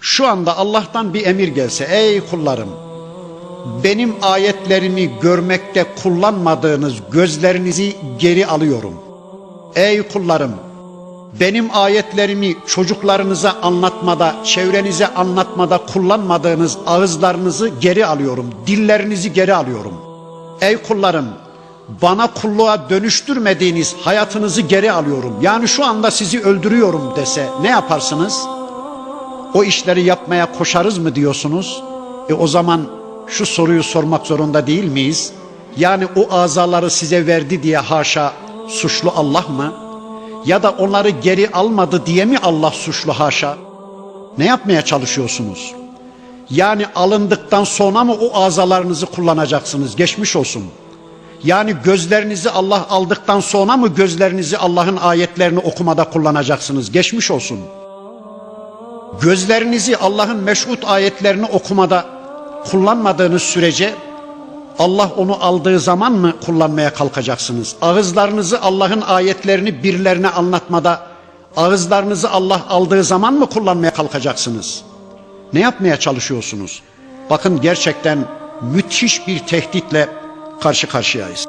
Şu anda Allah'tan bir emir gelse ey kullarım benim ayetlerimi görmekte kullanmadığınız gözlerinizi geri alıyorum. Ey kullarım benim ayetlerimi çocuklarınıza anlatmada, çevrenize anlatmada kullanmadığınız ağızlarınızı geri alıyorum. Dillerinizi geri alıyorum. Ey kullarım bana kulluğa dönüştürmediğiniz hayatınızı geri alıyorum. Yani şu anda sizi öldürüyorum dese ne yaparsınız? O işleri yapmaya koşarız mı diyorsunuz? E o zaman şu soruyu sormak zorunda değil miyiz? Yani o azaları size verdi diye haşa suçlu Allah mı? Ya da onları geri almadı diye mi Allah suçlu haşa? Ne yapmaya çalışıyorsunuz? Yani alındıktan sonra mı o azalarınızı kullanacaksınız? Geçmiş olsun. Yani gözlerinizi Allah aldıktan sonra mı gözlerinizi Allah'ın ayetlerini okumada kullanacaksınız? Geçmiş olsun. Gözlerinizi Allah'ın meşhut ayetlerini okumada kullanmadığınız sürece Allah onu aldığı zaman mı kullanmaya kalkacaksınız? Ağızlarınızı Allah'ın ayetlerini birilerine anlatmada ağızlarınızı Allah aldığı zaman mı kullanmaya kalkacaksınız? Ne yapmaya çalışıyorsunuz? Bakın gerçekten müthiş bir tehditle karşı karşıyayız.